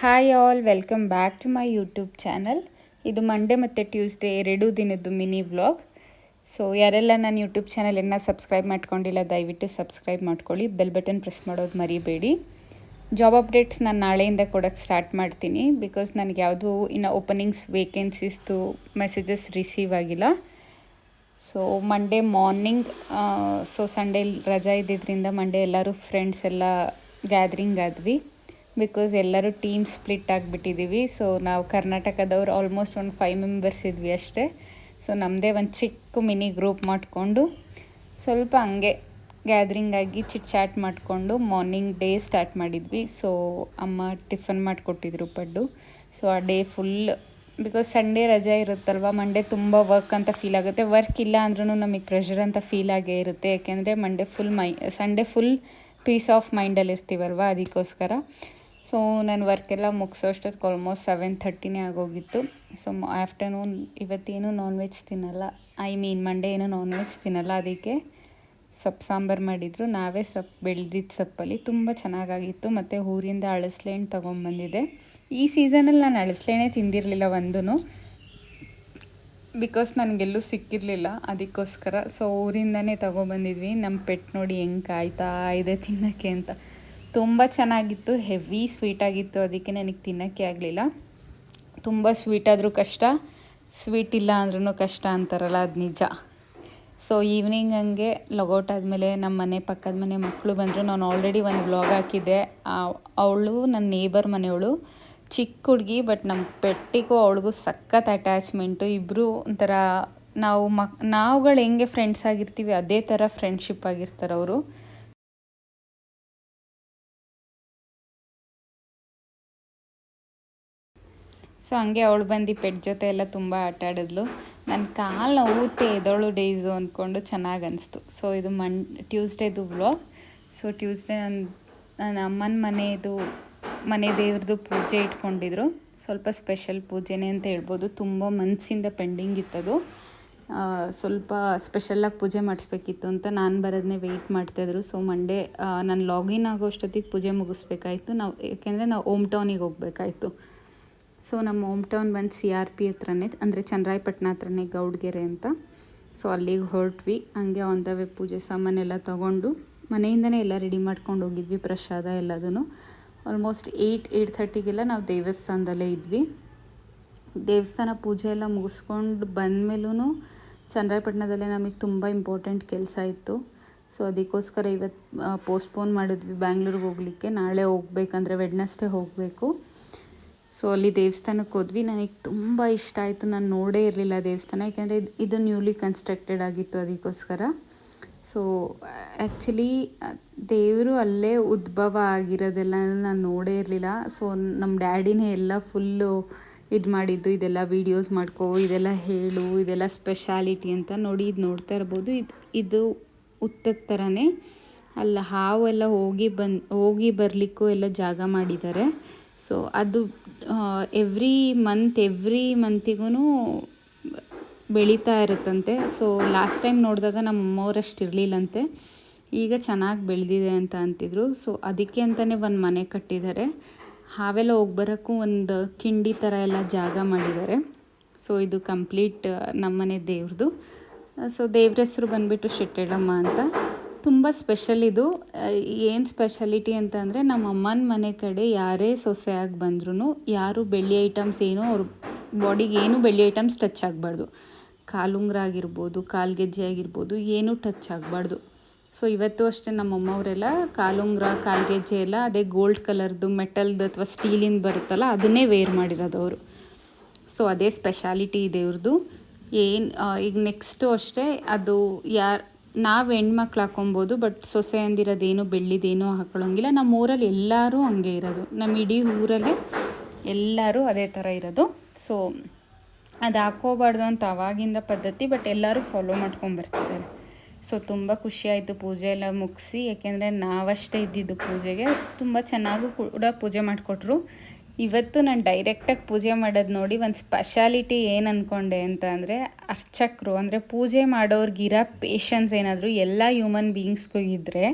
Hi all welcome back to my YouTube channel ಇದು Monday ಮತ್ತು Tuesday ಎರಡೂ ದಿನದ್ದು ಮಿನಿ ವ್ಲಾಗ್ ಸೊ ಯಾರೆಲ್ಲ ನನ್ನ ಯೂಟ್ಯೂಬ್ ಚಾನಲನ್ನು ಸಬ್ಸ್ಕ್ರೈಬ್ ಮಾಡ್ಕೊಂಡಿಲ್ಲ, ದಯವಿಟ್ಟು ಸಬ್ಸ್ಕ್ರೈಬ್ ಮಾಡ್ಕೊಳ್ಳಿ. ಬೆಲ್ ಬಟನ್ ಪ್ರೆಸ್ ಮಾಡೋದು ಮರಿಬೇಡಿ. ಜಾಬ್ ಅಪ್ಡೇಟ್ಸ್ ನಾನು ನಾಳೆಯಿಂದ ಕೊಡೋಕ್ಕೆ ಸ್ಟಾರ್ಟ್ ಮಾಡ್ತೀನಿ ಬಿಕಾಸ್ ನನಗೆ ಯಾವುದು ಇನ್ನು ಓಪನಿಂಗ್ಸ್ ವೇಕೆನ್ಸೀಸ್ದು ಮೆಸೇಜಸ್ ರಿಸೀವ್ ಆಗಿಲ್ಲ. So Monday morning so Sunday ರಜಾ ಇದ್ದಿದ್ದರಿಂದ ಮಂಡೇ ಎಲ್ಲರೂ ಫ್ರೆಂಡ್ಸ್ ಎಲ್ಲ ಗ್ಯಾದ್ರಿಂಗ್ ಆದ್ವಿ. ಬಿಕಾಸ್ ಎಲ್ಲರೂ ಟೀಮ್ ಸ್ಪ್ಲಿಟ್ ಆಗಿಬಿಟ್ಟಿದ್ದೀವಿ ಸೊ ನಾವು ಕರ್ನಾಟಕದವ್ರು ಆಲ್ಮೋಸ್ಟ್ ಒಂದು ಫೈವ್ ಮೆಂಬರ್ಸ್ ಇದ್ವಿ ಅಷ್ಟೇ. ಸೊ ನಮ್ಮದೇ ಒಂದು ಚಿಕ್ಕ ಮಿನಿ ಗ್ರೂಪ್ ಮಾಡಿಕೊಂಡು ಸ್ವಲ್ಪ ಹಂಗೆ ಗ್ಯಾದ್ರಿಂಗ್ ಆಗಿ ಚಿಟ್ ಚಾಟ್ ಮಾಡಿಕೊಂಡು ಮಾರ್ನಿಂಗ್ ಡೇ ಸ್ಟಾರ್ಟ್ ಮಾಡಿದ್ವಿ. ಸೊ ಅಮ್ಮ ಟಿಫನ್ ಮಾಡಿಕೊಟ್ಟಿದ್ರು ಪಡ್ಡು. ಸೊ ಆ ಡೇ ಫುಲ್ ಬಿಕಾಸ್ ಸಂಡೇ ರಜೆ ಇರುತ್ತಲ್ವ ಮಂಡೇ ತುಂಬ ವರ್ಕ್ ಅಂತ ಫೀಲ್ ಆಗುತ್ತೆ. ವರ್ಕ್ ಇಲ್ಲ ಅಂದ್ರೂ ನಮಗೆ ಪ್ರೆಷರ್ ಅಂತ ಫೀಲ್ ಆಗೇ ಇರುತ್ತೆ. ಯಾಕೆಂದರೆ Monday full my Sunday full peace of ಮೈಂಡಲ್ಲಿ ಇರ್ತೀವಲ್ವ ಅದಕ್ಕೋಸ್ಕರ. ಸೊ ನಾನು ವರ್ಕೆಲ್ಲ ಮುಗಿಸೋಷ್ಟೊತ್ತಿಗೆ ಆಲ್ಮೋಸ್ಟ್ ಸೆವೆನ್ ಥರ್ಟಿನೇ ಆಗೋಗಿತ್ತು. ಸೊ ಆಫ್ಟರ್ನೂನ್ ಇವತ್ತೇನು ನಾನ್ ವೆಜ್ ತಿನ್ನಲ್ಲ. ಐ ಮೀನ್ ಮಂಡೇ ಏನು ನಾನ್ ವೆಜ್ ತಿನ್ನಲ್ಲ ಅದಕ್ಕೆ. ಸೊಪ್ಪು ಸಾಂಬಾರು ಮಾಡಿದರು. ನಾವೇ ಸೊಪ್ಪು, ಬೆಳೆದಿದ್ದ ಸೊಪ್ಪಲ್ಲಿ. ತುಂಬ ಚೆನ್ನಾಗಾಗಿತ್ತು. ಮತ್ತು ಊರಿಂದ ಅಳಸ್ಲೆ ಹಣ್ಣು ಈ ಸೀಸನಲ್ಲಿ ನಾನು ಅಳಸ್ಲೆ ತಿಂದಿರಲಿಲ್ಲ ಒಂದೂ ಬಿಕಾಸ್ ನನಗೆಲ್ಲೂ ಸಿಕ್ಕಿರಲಿಲ್ಲ. ಅದಕ್ಕೋಸ್ಕರ. ಸೊ ಊರಿಂದನೇ ತೊಗೊಬಂದಿದ್ವಿ. ನಮ್ಮ ಪೆಟ್ ನೋಡಿ ಹೆಂಗೆ ಕಾಯ್ತಾ ಇದೆ ತಿನ್ನೋಕ್ಕೆ ಅಂತ. ತುಂಬ ಚೆನ್ನಾಗಿತ್ತು, ಹೆವಿ ಸ್ವೀಟಾಗಿತ್ತು ಅದಕ್ಕೆ ನನಗೆ ತಿನ್ನೋಕ್ಕೆ ಆಗಲಿಲ್ಲ. ತುಂಬ ಸ್ವೀಟ್ ಆದರೂ ಕಷ್ಟ ಸ್ವೀಟ್ ಇಲ್ಲ ಅಂದ್ರೂ ಕಷ್ಟ ಅಂತಾರಲ್ಲ, ಅದು ನಿಜ. ಸೊ ಈವ್ನಿಂಗ್ ಹಂಗೆ ಲೊಗೌಟ್ ಆದಮೇಲೆ ನಮ್ಮ ಮನೆ ಪಕ್ಕದ ಮನೆ ಮಕ್ಕಳು ಬಂದರು. ನಾನು ಆಲ್ರೆಡಿ ಒಂದು ಬ್ಲಾಗ್ ಹಾಕಿದ್ದೆ. ಅವಳು ನನ್ನ ನೇಬರ್ ಮನೆಯವಳು, ಚಿಕ್ಕ ಹುಡುಗಿ ಬಟ್ ನಮ್ಮ ಪೆಟ್ಟಿಗೂ ಅವಳಿಗೂ ಸಖತ್ ಅಟ್ಯಾಚ್ಮೆಂಟು ಇಬ್ಬರು ಒಂಥರ ನಾವು ಮಕ್, ನಾವುಗಳು ಹೆಂಗೆ ಫ್ರೆಂಡ್ಸ್ ಆಗಿರ್ತೀವಿ, ಅದೇ ಥರ ಫ್ರೆಂಡ್ಶಿಪ್ ಆಗಿರ್ತಾರೆ ಅವರು. ಸೊ ಹಂಗೆ ಅವಳು ಬಂದು ಪೆಟ್ ಜೊತೆ ಎಲ್ಲ ತುಂಬ ಆಟ ಆಡಿದ್ಲು. ನನ್ನ ಕಾಲು ನೋವುತ್ತೆ ಎದೋಳು ಡೇಸು ಅಂದ್ಕೊಂಡು ಚೆನ್ನಾಗಿ ಅನಿಸ್ತು. ಸೊ ಇದು ಮನ್, ಟ್ಯೂಸ್ಡೇದು ವ್ಲಾಗ್. ಸೊ ಟ್ಯೂಸ್ಡೇ ನನ್ನ ನನ್ನ ಅಮ್ಮನ ಮನೆಯದು ಮನೆ ದೇವ್ರದ್ದು ಪೂಜೆ ಇಟ್ಕೊಂಡಿದ್ರು. ಸ್ವಲ್ಪ ಸ್ಪೆಷಲ್ ಪೂಜೆನೇ ಅಂತ ಹೇಳ್ಬೋದು. ತುಂಬ ಮನಸ್ಸಿಂದ ಪೆಂಡಿಂಗ್ ಇತ್ತದು. ಸ್ವಲ್ಪ ಸ್ಪೆಷಲ್ಲಾಗಿ ಪೂಜೆ ಮಾಡಿಸ್ಬೇಕಿತ್ತು ಅಂತ ನಾನು ಬರೋದನ್ನೇ ವೆಯ್ಟ್ ಮಾಡ್ತಾಯಿದ್ರು ಸೊ ಮಂಡೇ ನಾನು ಲಾಗಿನ್ ಆಗೋ ಅಷ್ಟೊತ್ತಿಗೆ ಪೂಜೆ ಮುಗಿಸ್ಬೇಕಾಯ್ತು. ನಾವು ಏಕೆಂದರೆ ನಾವು ಓಮ್ ಟೌನಿಗೆ ಹೋಗ್ಬೇಕಾಯ್ತು. ಸೊ ನಮ್ಮ ಹೋಮ್ ಟೌನ್ ಬಂದು ಸಿ ಆರ್ ಪಿ ಹತ್ರನೇ, ಅಂದರೆ ಚನ್ನರಾಯಪಟ್ಟಣ ಹತ್ರನೇ ಗೌಡ್ಗೆರೆ ಅಂತ. ಸೊ ಅಲ್ಲಿಗೆ ಹೊರಟ್ವಿ. ಹಂಗೆ ಆನ್ ದ ವೇ ಪೂಜೆ ಸಾಮಾನೆಲ್ಲ ತೊಗೊಂಡು. ಮನೆಯಿಂದನೇ ಎಲ್ಲ ರೆಡಿ ಮಾಡ್ಕೊಂಡು ಹೋಗಿದ್ವಿ, ಪ್ರಸಾದ ಎಲ್ಲದೂ ಆಲ್ಮೋಸ್ಟ್ ಏಯ್ಟ್ ಏಯ್ಟ್ ಥರ್ಟಿಗೆಲ್ಲ ನಾವು ದೇವಸ್ಥಾನದಲ್ಲೇ ಇದ್ವಿ. ದೇವಸ್ಥಾನ ಪೂಜೆ ಎಲ್ಲ ಮುಗಿಸ್ಕೊಂಡು ಬಂದಮೇಲೂ ಚನ್ನರಾಯಪಟ್ಟಣದಲ್ಲೇ ನಮಗೆ ತುಂಬ ಇಂಪಾರ್ಟೆಂಟ್ ಕೆಲಸ ಇತ್ತು. ಸೊ ಅದಕ್ಕೋಸ್ಕರ ಇವತ್ತು ಪೋಸ್ಟ್ಪೋನ್ ಮಾಡಿದ್ವಿ. ಬ್ಯಾಂಗ್ಳೂರಿಗೆ ಹೋಗಲಿಕ್ಕೆ. ನಾಳೆ ಹೋಗ್ಬೇಕಂದ್ರೆ ವೆಡ್ನೆಸ್ಡೇ ಹೋಗಬೇಕು. ಸೊ ಅಲ್ಲಿ ದೇವಸ್ಥಾನಕ್ಕೆ ಹೋದ್ವಿ. ನನಗೆ ತುಂಬ ಇಷ್ಟ ಆಯಿತು. ನಾನು ನೋಡೇ ಇರಲಿಲ್ಲ ದೇವಸ್ಥಾನ, ಯಾಕೆಂದರೆ ಇದು ನ್ಯೂಲಿ ಕನ್ಸ್ಟ್ರಕ್ಟೆಡ್ ಆಗಿತ್ತು ಅದಕ್ಕೋಸ್ಕರ. ಸೊ ಆ್ಯಕ್ಚುಲಿ ದೇವರು ಅಲ್ಲೇ ಉದ್ಭವ ಆಗಿರೋದೆಲ್ಲ ನಾನು ನೋಡೇ ಇರಲಿಲ್ಲ. ಸೊ ನಮ್ಮ ಡ್ಯಾಡಿನೇ ಎಲ್ಲ ಫುಲ್ಲು ಇದು ಮಾಡಿದ್ದು, ಇದೆಲ್ಲ ವೀಡಿಯೋಸ್ ಮಾಡ್ಕೋ, ಇದೆಲ್ಲ ಹೇಳು, ಇದೆಲ್ಲ ಸ್ಪೆಷಾಲಿಟಿ ಅಂತ ನೋಡಿ ಇದು ನೋಡ್ತಾ ಇರ್ಬೋದು. ಇದು ಇದು ಉತ್ತದ ಥರನೇ ಅಲ್ಲ ಹಾವು ಎಲ್ಲ ಹೋಗಿ ಬಂದು, ಹೋಗಿ ಬರಲಿಕ್ಕೂ ಎಲ್ಲ ಜಾಗ ಮಾಡಿದ್ದಾರೆ. ಸೊ ಅದು ಎವ್ರಿ ಮಂತ್ ಎವ್ರಿ ಮಂತಿಗೂ ಬೆಳೀತಾ ಇರುತ್ತಂತೆ. ಸೊ ಲಾಸ್ಟ್ ಟೈಮ್ ನೋಡಿದಾಗ ನಮ್ಮ ಅಮ್ಮವ್ರಷ್ಟು ಇರಲಿಲ್ಲಂತೆ ಈಗ ಚೆನ್ನಾಗಿ ಬೆಳೆದಿದೆ ಅಂತ ಅಂತಿದ್ರು. ಸೊ ಅದಕ್ಕೆ ಅಂತಲೇ ಒಂದು ಮನೆ ಕಟ್ಟಿದ್ದಾರೆ. ಹಾವೆಲ್ಲ ಹೋಗಿ ಬರೋಕ್ಕೂ ಒಂದು ಕಿಂಡಿ ಥರ ಎಲ್ಲ ಜಾಗ ಮಾಡಿದ್ದಾರೆ. ಸೊ ಇದು ಕಂಪ್ಲೀಟ್ ನಮ್ಮನೆ ದೇವ್ರದ್ದು ಸೊ ದೇವ್ರ ಹೆಸರು ಬಂದುಬಿಟ್ಟು ಶೆಟ್ಟೆಡಮ್ಮ ಅಂತ. ತುಂಬ ಸ್ಪೆಷಲ್ ಇದು. ಏನು ಸ್ಪೆಷಾಲಿಟಿ ಅಂತಂದರೆ ನಮ್ಮ ಅಮ್ಮನ ಮನೆ ಕಡೆ ಯಾರೇ ಸೊಸೆಯಾಗಿ ಬಂದ್ರೂ ಯಾರು ಬೆಳ್ಳಿ ಐಟಮ್ಸ್ ಏನೋ ಅವ್ರ ಬಾಡಿಗೆ ಏನು ಬೆಳ್ಳಿ ಐಟಮ್ಸ್ ಟಚ್ ಆಗಬಾರ್ದು. ಕಾಲುಂಗ್ರ ಆಗಿರ್ಬೋದು ಕಾಲ್ಗೆಜ್ಜೆ ಆಗಿರ್ಬೋದು, ಏನೂ ಟಚ್ ಆಗಬಾರ್ದು. ಸೊ ಇವತ್ತು ಅಷ್ಟೇ ನಮ್ಮ ಅಮ್ಮವರೆಲ್ಲ ಕಾಲುಂಗ್ರ ಕಾಲ್ಗೆಜ್ಜೆ ಎಲ್ಲ ಅದೇ ಗೋಲ್ಡ್ ಕಲರ್ದು ಮೆಟಲ್ದು ಅಥವಾ ಸ್ಟೀಲಿಂದ ಬರುತ್ತಲ್ಲ ಅದನ್ನೇ ವೇರ್ ಮಾಡಿರೋದು ಅವರು. ಸೊ ಅದೇ ಸ್ಪೆಷಾಲಿಟಿ ಇದೆ ಇವ್ರದ್ದು ಏನು ಈಗ ನೆಕ್ಸ್ಟು ಅಷ್ಟೇ ಅದು ಯಾರು ನಾವು ಹೆಣ್ಮಕ್ಳು ಹಾಕೊಬೋದು ಬಟ್ ಸೊಸೆ ಅಂದಿರೋದೇನು ಬೆಳ್ಳಿದೇನು ಹಾಕೊಳ್ಳೋಂಗಿಲ್ಲ ನಮ್ಮ ಊರಲ್ಲಿ ಎಲ್ಲರೂ ಹಂಗೆ ಇರೋದು. ನಮ್ಮ ಇಡೀ ಊರಲ್ಲಿ ಎಲ್ಲರೂ ಅದೇ ಥರ ಇರೋದು. ಸೊ ಅದು ಹಾಕೋಬಾರ್ದು ಅಂತ ಅವಾಗಿಂದ ಪದ್ಧತಿ ಬಟ್ ಎಲ್ಲರೂ ಫಾಲೋ ಮಾಡ್ಕೊಂಬರ್ತಿದ್ದಾರೆ ಸೊ ತುಂಬ ಖುಷಿಯಾಯಿತು ಪೂಜೆ ಎಲ್ಲ ಮುಗಿಸಿ. ಯಾಕೆಂದರೆ ನಾವಷ್ಟೇ ಇದ್ದಿದ್ದು ಪೂಜೆಗೆ. ತುಂಬ ಚೆನ್ನಾಗೂ ಕೂಡ ಪೂಜೆ ಮಾಡಿಕೊಟ್ರು. ಇವತ್ತು ನಾನು ಡೈರೆಕ್ಟಾಗಿ ಪೂಜೆ ಮಾಡೋದು ನೋಡಿ ಒಂದು ಸ್ಪೆಷಾಲಿಟಿ ಏನು ಅಂದ್ಕೊಂಡೆ ಅಂತ ಅಂದರೆ ಅರ್ಚಕರು, ಅಂದರೆ ಪೂಜೆ ಮಾಡೋರ್ಗಿರೋ ಪೇಷನ್ಸ್ ಏನಾದರೂ ಎಲ್ಲ ಹ್ಯೂಮನ್ ಬೀಯಿಂಗ್ಸ್ಗೂ ಇದ್ದರೆ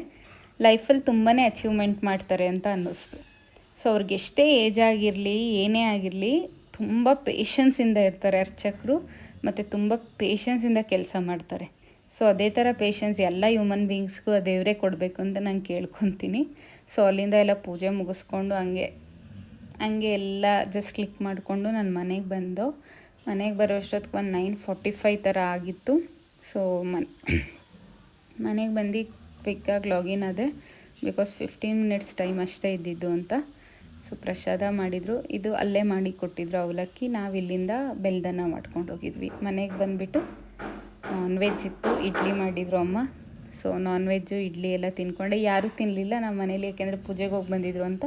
ಲೈಫಲ್ಲಿ ತುಂಬಾ ಅಚೀವ್ಮೆಂಟ್ ಮಾಡ್ತಾರೆ ಅಂತ ಅನ್ನಿಸ್ತು. ಸೊ ಅವ್ರಿಗೆಷ್ಟೇ ಏಜ್ ಆಗಿರಲಿ, ಏನೇ ಆಗಿರಲಿ ತುಂಬ ಪೇಷನ್ಸಿಂದ ಇರ್ತಾರೆ ಅರ್ಚಕರು ಮತ್ತು ತುಂಬ ಪೇಷನ್ಸಿಂದ ಕೆಲಸ ಮಾಡ್ತಾರೆ. ಸೊ ಅದೇ ಥರ ಪೇಷನ್ಸ್ ಎಲ್ಲ ಹ್ಯೂಮನ್ ಬೀಯಿಂಗ್ಸ್ಗೂ ದೇವರೇ ಕೊಡಬೇಕು ಅಂತ ನಾನು ಕೇಳ್ಕೊತೀನಿ. ಸೊ ಅಲ್ಲಿಂದ ಎಲ್ಲ ಪೂಜೆ ಮುಗಿಸ್ಕೊಂಡು ಹಂಗೆ ಹಂಗೆ ಎಲ್ಲ ಜಸ್ಟ್ ಕ್ಲಿಕ್ ಮಾಡಿಕೊಂಡು ನಾನು ಮನೆಗೆ ಬಂದು, ಮನೆಗೆ ಬರೋ ಅಷ್ಟೊತ್ತಿಗೆ ಒಂದು ನೈನ್ ಫಾರ್ಟಿ ಫೈವ್ ಥರ ಆಗಿತ್ತು. ಸೊ ಮನ್, ಮನೆಗೆ ಬಂದು ಕ್ವಿಕ್ಕಾಗಿ ಲಾಗಿನ್ ಆದೆ ಬಿಕಾಸ್ ಫಿಫ್ಟೀನ್ ಮಿನಿಟ್ಸ್ ಟೈಮ್ ಅಷ್ಟೇ ಇದ್ದಿದ್ದು ಅಂತ. ಸೊ ಪ್ರಸಾದ ಮಾಡಿದರು. ಇದು ಅಲ್ಲೇ ಮಾಡಿ ಕೊಟ್ಟಿದ್ರು ಅವಲಕ್ಕಿ. ನಾವು ಇಲ್ಲಿಂದ ಬೆಲ್ದನ್ನ ಮಾಡ್ಕೊಂಡು ಹೋಗಿದ್ವಿ. ಮನೆಗೆ ಬಂದುಬಿಟ್ಟು ನಾನ್ ವೆಜ್ ಇತ್ತು, ಇಡ್ಲಿ ಮಾಡಿದರು ಅಮ್ಮ. ಸೊ ನಾನ್ ವೆಜ್ಜು ಇಡ್ಲಿ ಎಲ್ಲ ತಿನ್ಕೊಂಡೆ. ಯಾರೂ ತಿನ್ನಲಿಲ್ಲ ನಮ್ಮ ಮನೇಲಿ, ಯಾಕೆಂದರೆ ಪೂಜೆಗೆ ಹೋಗಿ ಬಂದಿದ್ರು ಅಂತ.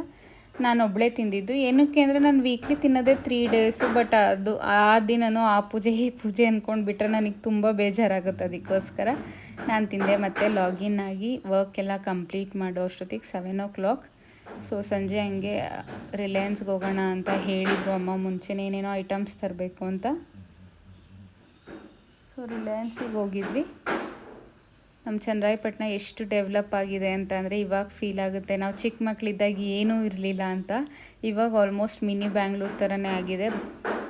ನಾನು ಒಬ್ಬಳೇ ತಿಂದಿದ್ದು. ಏನಕ್ಕೆ ಅಂದರೆ ನಾನು ವೀಕ್ಲಿ ತಿನ್ನೋದೇ ತ್ರೀ ಡೇಸು ಬಟ್ ಅದು ಆ ದಿನನೂ ಆ ಪೂಜೆ, ಈ ಪೂಜೆ ಅಂದ್ಕೊಂಡು ಬಿಟ್ಟರೆ ನನಗೆ ತುಂಬ ಬೇಜಾರಾಗುತ್ತೆ ಅದಕ್ಕೋಸ್ಕರ. ನಾನು ತಿಂದೆ ಮತ್ತು ಲಾಗಿನ್ ಆಗಿ ವರ್ಕ್ ಎಲ್ಲ ಕಂಪ್ಲೀಟ್ ಮಾಡೋ ಅಷ್ಟೊತ್ತಿಗೆ ಸೆವೆನ್ ಓ ಕ್ಲಾಕ್ ಸೊ ಸಂಜೆ ಹಂಗೆ ರಿಲಯನ್ಸ್ಗೆ ಹೋಗೋಣ ಅಂತ ಹೇಳಿದರು ಅಮ್ಮ. ಮುಂಚೆನೇ ಏನೇನೋ ಐಟಮ್ಸ್ ತರಬೇಕು ಅಂತ. ಸೊ ರಿಲಯನ್ಸಿಗೆ ಹೋಗಿದ್ವಿ. ನಮ್ಮ ಚನ್ನರಾಯಪಟ್ಟಣ ಎಷ್ಟು ಡೆವಲಪ್ ಆಗಿದೆ ಅಂತ ಅಂದರೆ ಇವಾಗ ಫೀಲ್ ಆಗುತ್ತೆ. ನಾವು ಚಿಕ್ಕ ಮಕ್ಕಳಿದ್ದಾಗ ಏನೂ ಇರಲಿಲ್ಲ ಅಂತ. ಇವಾಗ ಆಲ್ಮೋಸ್ಟ್ ಮಿನಿ ಬ್ಯಾಂಗ್ಳೂರ್ ಥರನೇ ಆಗಿದೆ.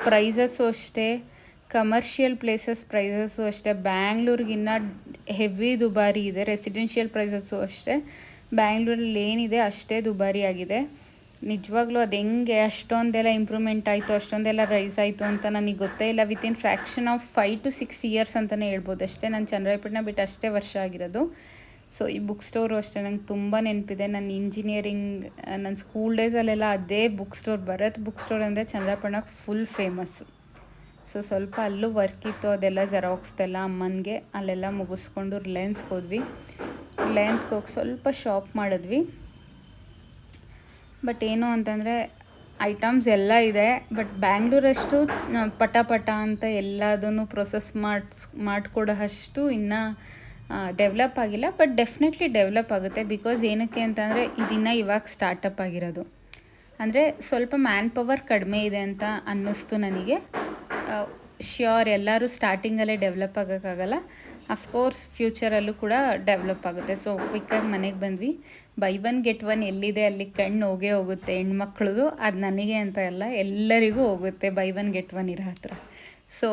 ಪ್ರೈಸಸ್ಸು ಅಷ್ಟೇ ಕಮರ್ಷಿಯಲ್ ಪ್ಲೇಸಸ್ ಪ್ರೈಸಸ್ಸು ಅಷ್ಟೇ ಬ್ಯಾಂಗ್ಳೂರಿಗಿನ್ನ ಹೆವಿ ದುಬಾರಿ ಇದೆ. ರೆಸಿಡೆನ್ಷಿಯಲ್ ಪ್ರೈಸಸ್ಸು ಅಷ್ಟೇ ಬ್ಯಾಂಗ್ಳೂರಲ್ಲಿ ಏನಿದೆ ಅಷ್ಟೇ ದುಬಾರಿ ಆಗಿದೆ. ನಿಜವಾಗ್ಲೂ ಅದು ಹೆಂಗೆ ಅಷ್ಟೊಂದೆಲ್ಲ ಇಂಪ್ರೂವ್ಮೆಂಟ್ ಆಯಿತು, ಅಷ್ಟೊಂದೆಲ್ಲ ರೈಸ್ ಆಯಿತು ಅಂತ ನನಗೆ ಗೊತ್ತೇ ಇಲ್ಲ. Within fraction of five to six years ಅಂತಲೇ ಹೇಳ್ಬೋದು. ಅಷ್ಟೇ ನಾನು ಚಂದ್ರಾಯಪಟ್ಟಣ ಬಿಟ್ಟು ಅಷ್ಟೇ ವರ್ಷ ಆಗಿರೋದು. ಸೊ ಈ ಬುಕ್ ಸ್ಟೋರು ಅಷ್ಟೇ ನಂಗೆ ತುಂಬ ನೆನಪಿದೆ. ನನ್ನ ಇಂಜಿನಿಯರಿಂಗ್ ನನ್ನ ಸ್ಕೂಲ್ ಡೇಸಲ್ಲೆಲ್ಲ ಅದೇ book store Bharat book store ಅಂದರೆ ಚಂದ್ರಾಯಪಟ್ಟಣಕ್ಕೆ ಫುಲ್ ಫೇಮಸ್ಸು ಸೊ ಸ್ವಲ್ಪ ಅಲ್ಲೂ ವರ್ಕ್ ಇತ್ತು. ಅದೆಲ್ಲ ಜೆರಾಕ್ಸ್ದೆಲ್ಲ ಅಮ್ಮನಿಗೆ ಅಲ್ಲೆಲ್ಲ ಮುಗಿಸ್ಕೊಂಡು ರಿಲಯನ್ಸ್ಗೆ ಹೋದ್ವಿ. ರಿಲಯನ್ಸ್ಗೆ ಹೋಗಿ ಸ್ವಲ್ಪ ಶಾಪ್ ಮಾಡಿದ್ವಿ. ಬಟ್ ಏನು ಅಂತಂದರೆ ಐಟಮ್ಸ್ ಎಲ್ಲ ಇದೆ, ಬಟ್ ಬ್ಯಾಂಗ್ಳೂರಷ್ಟು ಪಟ ಪಟ ಅಂತ ಎಲ್ಲದನ್ನು ಪ್ರೊಸೆಸ್ ಮಾಡಿಸ್ ಮಾಡಿಕೊಡೋ ಅಷ್ಟು ಇನ್ನೂ ಡೆವಲಪ್ ಆಗಿಲ್ಲ. ಬಟ್ ಡೆಫಿನೆಟ್ಲಿ ಡೆವಲಪ್ ಆಗುತ್ತೆ ಬಿಕಾಸ್ ಏನಕ್ಕೆ ಅಂತಂದರೆ ಇದನ್ನು ಇವಾಗ ಸ್ಟಾರ್ಟಪ್ ಆಗಿರೋದು. ಅಂದರೆ ಸ್ವಲ್ಪ ಮ್ಯಾನ್ ಪವರ್ ಕಡಿಮೆ ಇದೆ ಅಂತ ಅನ್ನಿಸ್ತು ನನಗೆ. ಶ್ಯೂರ್ ಎಲ್ಲರೂ ಸ್ಟಾರ್ಟಿಂಗಲ್ಲೇ ಡೆವಲಪ್ ಆಗೋಕ್ಕಾಗಲ್ಲ. ಅಫ್ಕೋರ್ಸ್ ಫ್ಯೂಚರಲ್ಲೂ ಕೂಡ ಡೆವಲಪ್ ಆಗುತ್ತೆ. ಸೊ ಕ್ವಿಕ್ಕಾಗಿ ಮನೆಗೆ ಬಂದ್ವಿ. ಬೈ ಒನ್ ಗೆಟ್ ಒನ್ ಎಲ್ಲಿದೆ, ಅಲ್ಲಿ ಕಣ್ಣು ಹೋಗೇ ಹೋಗುತ್ತೆ, ಹೆಣ್ಮಕ್ಳದು, ಅದು ನನಗೆ ಅಂತ ಅಲ್ಲ, ಎಲ್ಲರಿಗೂ ಹೋಗುತ್ತೆ ಬೈ ಒನ್ ಗೆಟ್ ಒನ್ ಇರೋ ಹತ್ರ. ಸೊ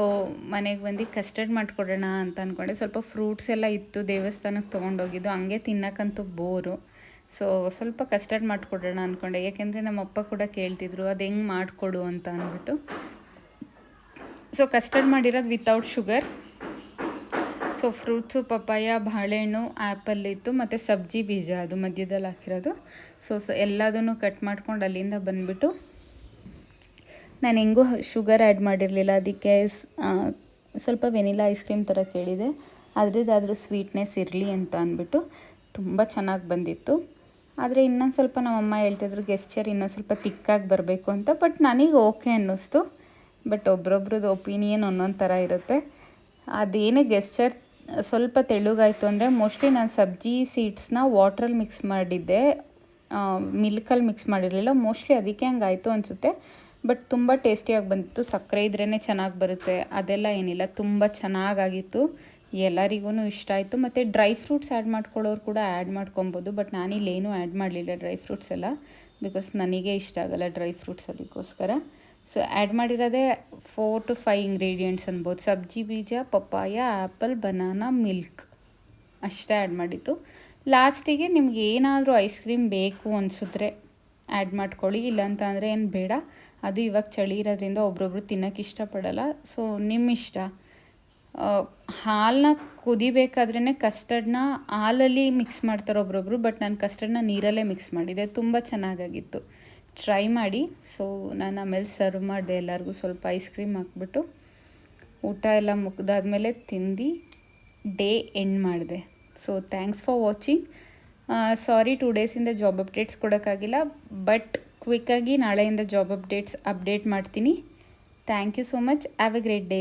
ಮನೆಗೆ ಬಂದು ಕಸ್ಟರ್ಡ್ ಮಾಡಿಕೊಡೋಣ ಅಂತ ಅಂದ್ಕೊಂಡೆ ಸ್ವಲ್ಪ ಫ್ರೂಟ್ಸ್ ಎಲ್ಲ ಇತ್ತು ದೇವಸ್ಥಾನಕ್ಕೆ ತೊಗೊಂಡೋಗಿದ್ದು, ಹಂಗೆ ತಿನ್ನಕ್ಕಂತೂ ಬೋರು. ಸೊ ಸ್ವಲ್ಪ ಕಸ್ಟರ್ಡ್ ಮಾಡಿಕೊಡೋಣ ಅಂದ್ಕೊಂಡೆ ಯಾಕೆಂದರೆ ನಮ್ಮಪ್ಪ ಕೂಡ ಕೇಳ್ತಿದ್ರು, ಅದು ಹೆಂಗೆ ಮಾಡಿಕೊಡು ಅಂತ ಅಂದ್ಬಿಟ್ಟು. ಸೊ ಕಸ್ಟರ್ಡ್ ಮಾಡಿರೋದು without sugar so fruits, papaya, ಬಾಳೆಹಣ್ಣು ಆ್ಯಪಲ್ ಇತ್ತು ಮತ್ತು ಸಬ್ಜಿ ಬೀಜ ಅದು ಮಧ್ಯದಲ್ಲಿ ಹಾಕಿರೋದು. ಸೊ ಸೊ ಎಲ್ಲದನ್ನು ಕಟ್ ಮಾಡ್ಕೊಂಡು ಅಲ್ಲಿಂದ ಬಂದುಬಿಟ್ಟು ನಾನು ಹೆಂಗೂ ಶುಗರ್ ಆ್ಯಡ್ ಮಾಡಿರಲಿಲ್ಲ. ಅದಕ್ಕೆ ಸ್ವಲ್ಪ ವೆನಿಲಾ ಐಸ್ ಕ್ರೀಮ್ ಥರ ಕೇಳಿದೆ. ಅದ್ರದ್ದಾದ್ರೂ ಸ್ವೀಟ್ನೆಸ್ ಇರಲಿ ಅಂತ ಅಂದ್ಬಿಟ್ಟು ತುಂಬ ಚೆನ್ನಾಗಿ ಬಂದಿತ್ತು. ಆದರೆ ಇನ್ನೊಂದು ಸ್ವಲ್ಪ ನಮ್ಮಮ್ಮ ಹೇಳ್ತಿದ್ರು, ಗೆಸ್ಚರ್ ಇನ್ನೊಂದು ಸ್ವಲ್ಪ ತಿಕ್ಕಾಗಿ ಬರಬೇಕು ಅಂತ. ಬಟ್ ನನಗೆ ಓಕೆ ಅನ್ನಿಸ್ತು. ಬಟ್ ಒಬ್ರೊಬ್ರದ್ದು ಒಪಿನಿಯನ್ ಒಂದೊಂದು ಥರ ಇರುತ್ತೆ. ಅದೇನೇ ಗೆಸ್ಚರ್ ಸ್ವಲ್ಪ ತೆಳುಗಾಯಿತು ಅಂದರೆ ಮೋಸ್ಟ್ಲಿ ನಾನು ಸಬ್ಜಿ ಸೀಡ್ಸ್ನ ವಾಟ್ರಲ್ಲಿ ಮಿಕ್ಸ್ ಮಾಡಿದ್ದೆ. ಮಿಲ್ಕಲ್ಲಿ ಮಿಕ್ಸ್ ಮಾಡಿರಲಿಲ್ಲ. ಮೋಸ್ಟ್ಲಿ ಅದಕ್ಕೆ ಹಂಗಾಯಿತು ಅನಿಸುತ್ತೆ. ಬಟ್ ತುಂಬ ಟೇಸ್ಟಿಯಾಗಿ ಬಂತು ಸಕ್ಕರೆ ಇದ್ರೇ ಚೆನ್ನಾಗಿ ಬರುತ್ತೆ. ಅದೆಲ್ಲ ಏನಿಲ್ಲ. ತುಂಬ ಚೆನ್ನಾಗಾಗಿತ್ತು. ಎಲ್ಲರಿಗೂ ಇಷ್ಟ ಆಯಿತು. ಮತ್ತು ಡ್ರೈ ಫ್ರೂಟ್ಸ್ ಆ್ಯಡ್ ಮಾಡ್ಕೊಳ್ಳೋರು ಕೂಡ ಆ್ಯಡ್ ಮಾಡ್ಕೊಬೋದು. ಬಟ್ ನಾನಿಲ್ಲೇನೂ ಆ್ಯಡ್ ಮಾಡಲಿಲ್ಲ ಡ್ರೈ ಫ್ರೂಟ್ಸ್ ಎಲ್ಲ. ಬಿಕಾಸ್ ನನಗೆ ಇಷ್ಟ ಆಗಲ್ಲ ಡ್ರೈ ಫ್ರೂಟ್ಸ್ ಅದಕ್ಕೋಸ್ಕರ. ಸೊ ಆ್ಯಡ್ ಮಾಡಿರೋದೇ ಫೋರ್ ಟು ಫೈವ್ ಇಂಗ್ರೀಡಿಯೆಂಟ್ಸ್ ಅನ್ಬೋದು. ಸಬ್ಜಿ, ಬೀಜ, ಪಪ್ಪಾಯ ಆ್ಯಪಲ್ ಬನಾನಾ ಮಿಲ್ಕ್ ಅಷ್ಟೇ ಆ್ಯಡ್ ಮಾಡಿದ್ದು. ಲಾಸ್ಟಿಗೆ ನಿಮ್ಗೆ ಏನಾದರೂ ಐಸ್ ಕ್ರೀಮ್ ಬೇಕು ಅನಿಸಿದ್ರೆ ಆ್ಯಡ್ ಮಾಡ್ಕೊಳ್ಳಿ. ಇಲ್ಲಾಂತಂದರೆ ಏನು ಬೇಡ. ಅದು ಇವಾಗ ಚಳಿ ಇರೋದ್ರಿಂದ ಒಬ್ರೊಬ್ರು ತಿನ್ನೋಕ್ಕೆ ಇಷ್ಟಪಡಲ್ಲ. ಸೊ ನಿಮ್ಮ ಇಷ್ಟ. ಹಾಲನ್ನ ಕುದಿಬೇಕಾದ್ರೇ ಕಸ್ಟರ್ಡ್ನ ಹಾಲಲ್ಲಿ ಮಿಕ್ಸ್ ಮಾಡ್ತಾರೆ ಒಬ್ರೊಬ್ರು ಬಟ್ ನಾನು ಕಸ್ಟರ್ಡ್ನ ನೀರಲ್ಲೇ ಮಿಕ್ಸ್ ಮಾಡಿದೆ. ತುಂಬ ಚೆನ್ನಾಗಾಗಿತ್ತು. ಟ್ರೈ ಮಾಡಿ. ಸೊ ನಾನು ಆಮೇಲೆ ಸರ್ವ್ ಮಾಡಿದೆ ಎಲ್ಲರಿಗೂ ಸ್ವಲ್ಪ ಐಸ್ ಕ್ರೀಮ್ ಹಾಕ್ಬಿಟ್ಟು. ಊಟ ಎಲ್ಲ ಮುಗ್ದಾದ್ಮೇಲೆ ತಿಂದು ಡೇ ಎಂಡ್ ಮಾಡಿದೆ. So thanks for watching sorry two ಡೇಸಿಂದ job updates ಕೊಡೋಕ್ಕಾಗಿಲ್ಲ ಬಟ್ ಕ್ವಿಕ್ಕಾಗಿ ನಾಳೆಯಿಂದ ಜಾಬ್ ಅಪ್ಡೇಟ್ಸ್ ಅಪ್ಡೇಟ್ ಮಾಡ್ತೀನಿ. Thank you so much have a great day